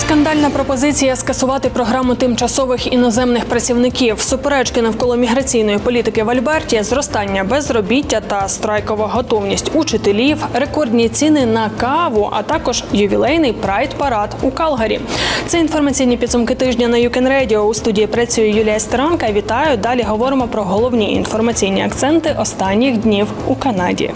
Скандальна пропозиція скасувати програму тимчасових іноземних працівників, суперечки навколо міграційної політики в Альберті, зростання безробіття та страйкова готовність учителів, рекордні ціни на каву, а також ювілейний прайд-парад у Калгарі. Це інформаційні підсумки тижня на Юкен Радіо. У студії працює Юлія Стеранка. Вітаю. Далі говоримо про головні інформаційні акценти останніх днів у Канаді.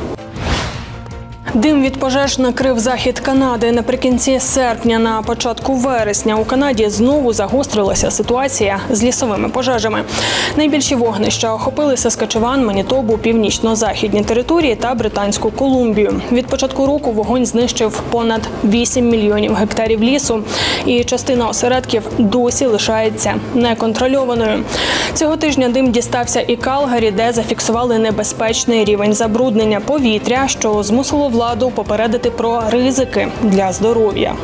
Дим від пожеж накрив захід Канади. Наприкінці серпня, на початку вересня, у Канаді знову загострилася ситуація з лісовими пожежами. Найбільші вогнища охопили Саскачеван, Манітобу, північно-західні території та Британську Колумбію. Від початку року вогонь знищив понад 8 мільйонів гектарів лісу, і частина осередків досі лишається неконтрольованою. Цього тижня дим дістався і Калгарі, де зафіксували небезпечний рівень забруднення повітря, що змусило владу попередити про ризики для здоров'я.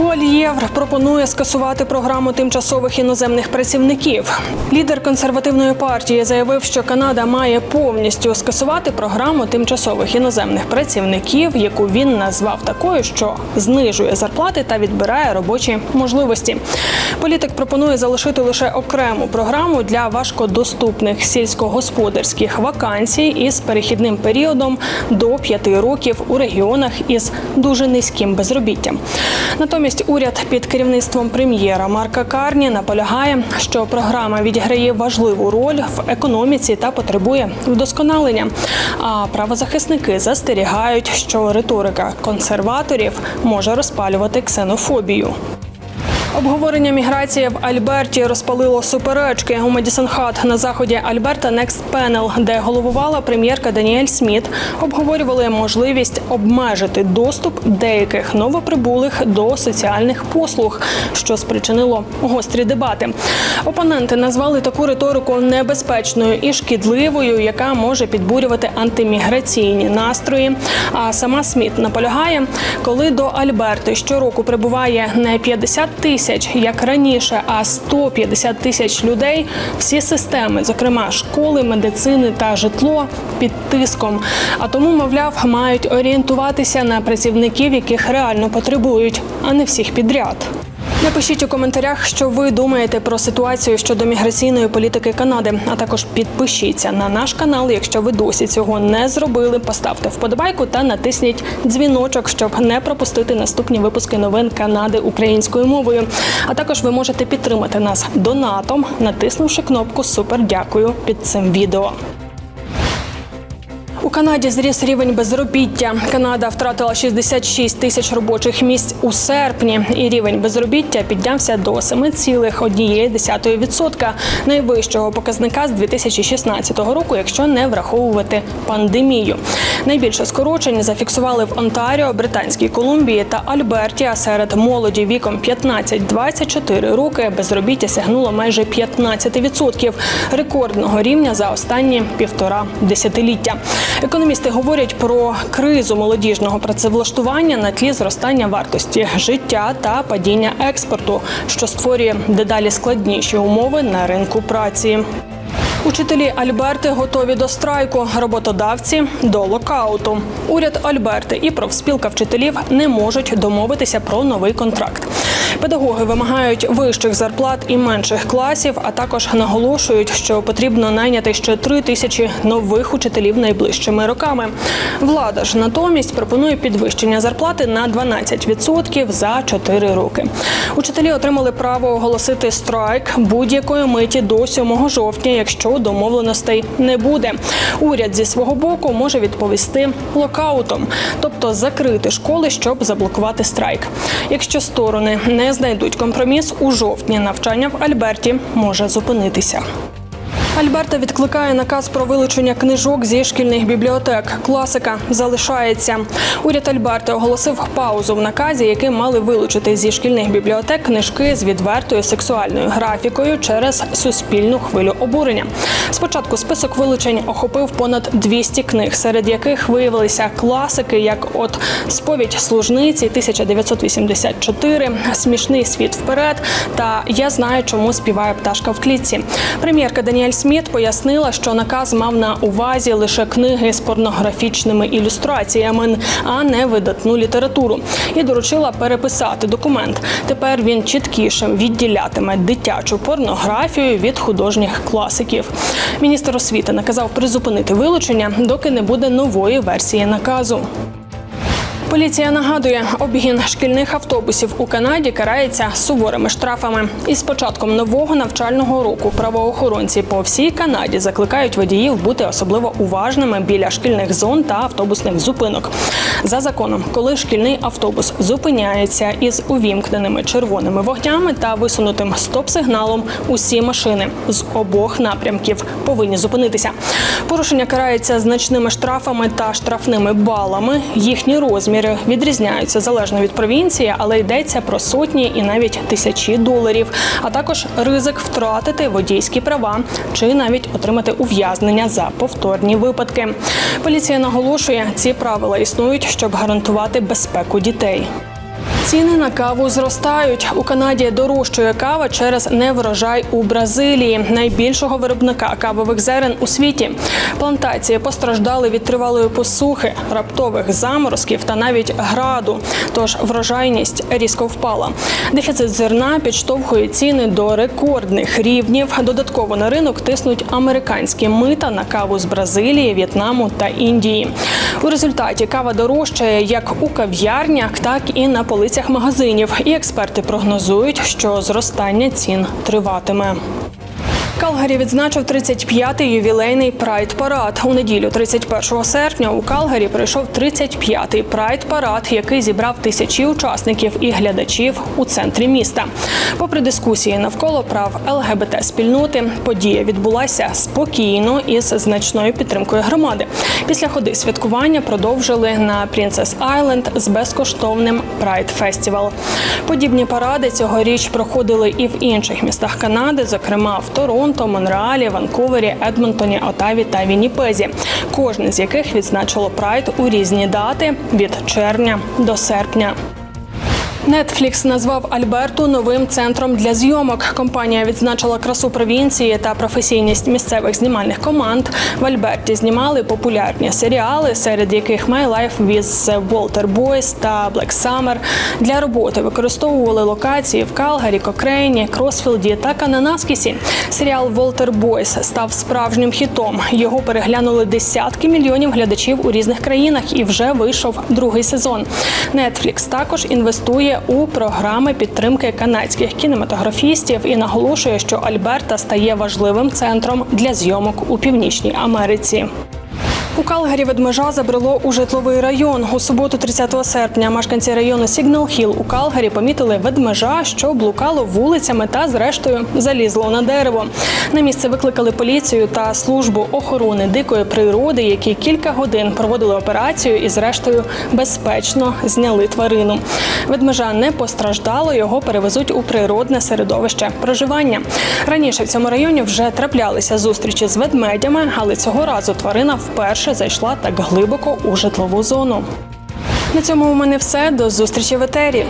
Пол'євр пропонує скасувати програму тимчасових іноземних працівників. Лідер консервативної партії заявив, що Канада має повністю скасувати програму тимчасових іноземних працівників, яку він назвав такою, що знижує зарплати та відбирає робочі можливості. Політик пропонує залишити лише окрему програму для важкодоступних сільськогосподарських вакансій із перехідним періодом до 5 років у регіонах із дуже низьким безробіттям. Натомість уряд під керівництвом прем'єра Марка Карні наполягає, що програма відіграє важливу роль в економіці та потребує вдосконалення. А правозахисники застерігають, що риторика консерваторів може розпалювати ксенофобію. Обговорення міграції в Альберті розпалило суперечки у Медісон Хат на заході Альберта Next Panel, де головувала прем'єрка Даніель Сміт, обговорювали можливість обмежити доступ деяких новоприбулих до соціальних послуг, що спричинило гострі дебати. Опоненти назвали таку риторику небезпечною і шкідливою, яка може підбурювати антиміграційні настрої. А сама Сміт наполягає, коли до Альберти щороку прибуває не 50 тисяч, як раніше, а 150 тисяч людей. Всі системи, зокрема школи, медицини та житло, під тиском. А тому, мовляв, мають орієнтуватися на працівників, яких реально потребують, а не всіх підряд. Напишіть у коментарях, що ви думаєте про ситуацію щодо міграційної політики Канади. А також підпишіться на наш канал, якщо ви досі цього не зробили. Поставте вподобайку та натисніть дзвіночок, щоб не пропустити наступні випуски новин Канади українською мовою. А також ви можете підтримати нас донатом, натиснувши кнопку Супер дякую під цим відео. Канаді зріс рівень безробіття. Канада втратила 66 тисяч робочих місць у серпні, і рівень безробіття піднявся до 7,1%, найвищого показника з 2016 року, якщо не враховувати пандемію. Найбільше скорочень зафіксували в Онтаріо, Британській Колумбії та Альберті. А серед молоді віком 15-24 роки безробіття сягнуло майже 15% рекордного рівня за останні півтора десятиліття. Економісти говорять про кризу молодіжного працевлаштування на тлі зростання вартості життя та падіння експорту, що створює дедалі складніші умови на ринку праці. Учителі Альберти готові до страйку, роботодавці до локауту. Уряд Альберти і профспілка вчителів не можуть домовитися про новий контракт. Педагоги вимагають вищих зарплат і менших класів, а також наголошують, що потрібно найняти ще три тисячі нових учителів найближчими роками. Влада ж натомість пропонує підвищення зарплати на 12% за 4 роки. Учителі отримали право оголосити страйк будь-якої миті до 7 жовтня, якщо домовленостей не буде. Уряд зі свого боку може відповісти локаутом, тобто закрити школи, щоб заблокувати страйк. Якщо сторони не знайдуть компроміс у жовтні, навчання в Альберті може зупинитися. Альберта відкликає наказ про вилучення книжок зі шкільних бібліотек. Класика залишається. Уряд Альберти оголосив паузу в наказі, яким мали вилучити зі шкільних бібліотек книжки з відвертою сексуальною графікою через суспільну хвилю обурення. Спочатку список вилучень охопив понад 200 книг, серед яких виявилися класики, як от сповідь служниці 1984, Смішний світ вперед та Я знаю, чому співає пташка в клітці. Прем'єрка Даніель Сміт пояснила, що наказ мав на увазі лише книги з порнографічними ілюстраціями, а не видатну літературу, і доручила переписати документ. Тепер він чіткіше відділятиме дитячу порнографію від художніх класиків. Міністр освіти наказав призупинити вилучення, доки не буде нової версії наказу. Поліція нагадує, обгін шкільних автобусів у Канаді карається суворими штрафами. Із початком нового навчального року правоохоронці по всій Канаді закликають водіїв бути особливо уважними біля шкільних зон та автобусних зупинок. За законом, коли шкільний автобус зупиняється із увімкненими червоними вогнями та висунутим стоп-сигналом, усі машини з обох напрямків повинні зупинитися. Порушення карається значними штрафами та штрафними балами. Їхні розміри відрізняються залежно від провінції, але йдеться про сотні і навіть тисячі доларів, а також ризик втратити водійські права чи навіть отримати ув'язнення за повторні випадки. Поліція наголошує, ці правила існують, щоб гарантувати безпеку дітей. Ціни на каву зростають. У Канаді дорожчає кава через неврожай у Бразилії, найбільшого виробника кавових зерен у світі. Плантації постраждали від тривалої посухи, раптових заморозків та навіть граду. Тож врожайність різко впала. Дефіцит зерна підштовхує ціни до рекордних рівнів. Додатково на ринок тиснуть американські мита на каву з Бразилії, В'єтнаму та Індії. У результаті кава дорожчає як у кав'ярнях, так і на полицях магазинів. І експерти прогнозують, що зростання цін триватиме. Калгарі відзначив 35-й ювілейний прайд парад. У неділю, 31 серпня, у Калгарі пройшов 35-й прайд парад, який зібрав тисячі учасників і глядачів у центрі міста. Попри дискусії навколо прав ЛГБТ спільноти, подія відбулася спокійно із значною підтримкою громади. Після ходи святкування продовжили на Принцес Айленд з безкоштовним прайд фестивал. Подібні паради цьогоріч проходили і в інших містах Канади, зокрема в Торонто. Торонто, Монреалі, Ванкувері, Едмонтоні, Отаві та Вінніпезі, кожне з яких відзначило прайд у різні дати від червня до серпня. Netflix назвав Альберту новим центром для зйомок. Компанія відзначила красу провінції та професійність місцевих знімальних команд. В Альберті знімали популярні серіали, серед яких My Life with Walter Boyce та Black Summer. Для роботи використовували локації в Калгарі, Кокрейні, Кросфілді та Кананаскісі. Серіал Волтер Бойс став справжнім хітом. Його переглянули десятки мільйонів глядачів у різних країнах і вже вийшов другий сезон. Netflix також інвестує у програми підтримки канадських кінематографістів і наголошує, що Альберта стає важливим центром для зйомок у Північній Америці. У Калгарі ведмежа забрело у житловий район. У суботу, 30 серпня, мешканці району Сігнал Хіл у Калгарі помітили ведмежа, що блукало вулицями та, зрештою, залізло на дерево. На місце викликали поліцію та службу охорони дикої природи, які кілька годин проводили операцію і, зрештою, безпечно зняли тварину. Ведмежа не постраждало, його перевезуть у природне середовище проживання. Раніше в цьому районі вже траплялися зустрічі з ведмедями, але цього разу тварина вперше зайшла так глибоко у житлову зону. На цьому у мене все. До зустрічі в етері.